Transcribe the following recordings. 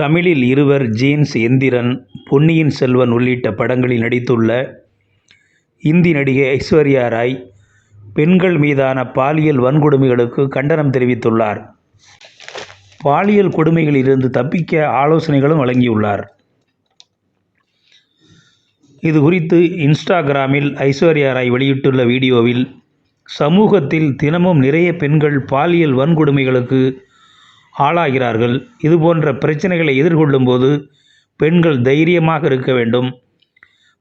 தமிழில் இருவர் ஜீன்ஸ் எந்திரன் பொன்னியின் செல்வன் உள்ளிட்ட படங்களில் நடித்துள்ள இந்தி நடிகை ஐஸ்வர்யா ராய் பெண்கள் மீதான பாலியல் வன்கொடுமைகளுக்கு கண்டனம் தெரிவித்துள்ளார். பாலியல் கொடுமைகளிலிருந்து தப்பிக்க ஆலோசனைகளும் வழங்கியுள்ளார். இது குறித்து இன்ஸ்டாகிராமில் ஐஸ்வர்யா ராய் வெளியிட்டுள்ள வீடியோவில் சமூகத்தில் தினமும் நிறைய பெண்கள் பாலியல் வன்கொடுமைகளுக்கு ஆளாகிறார்கள். இதுபோன்ற பிரச்சனைகளை எதிர்கொள்ளும்போது பெண்கள் தைரியமாக இருக்க வேண்டும்.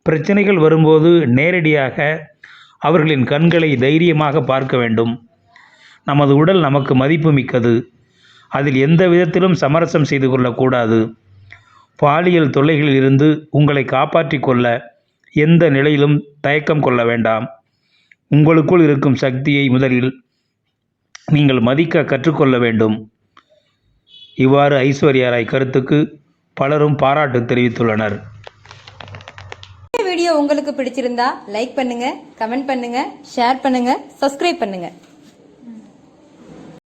பிரச்சனைகள் வரும்போது நேரடியாக அவர்களின் கண்களை தைரியமாக பார்க்க வேண்டும். நமது உடல் நமக்கு மதிப்பு மிக்கது. அதில் எந்த விதத்திலும் சமரசம் செய்து கொள்ளக்கூடாது. பாலியல் தொல்லைகளில் இருந்து உங்களை காப்பாற்றிக் கொள்ள எந்த நிலையிலும் தயக்கம் கொள்ள வேண்டாம். உங்களுக்குள் இருக்கும் சக்தியை முதலில் நீங்கள் மதிக்க கற்றுக்கொள்ள வேண்டும். இவ்வாறு ஐஸ்வர்யா ராய் கருத்துக்கு பலரும் பாராட்டு தெரிவித்துள்ளனர். வீடியோ உங்களுக்கு பிடிச்சிருந்தா லைக் பண்ணுங்க கமெண்ட் பண்ணுங்க ஷேர் பண்ணுங்க சப்ஸ்கிரைப் பண்ணுங்க.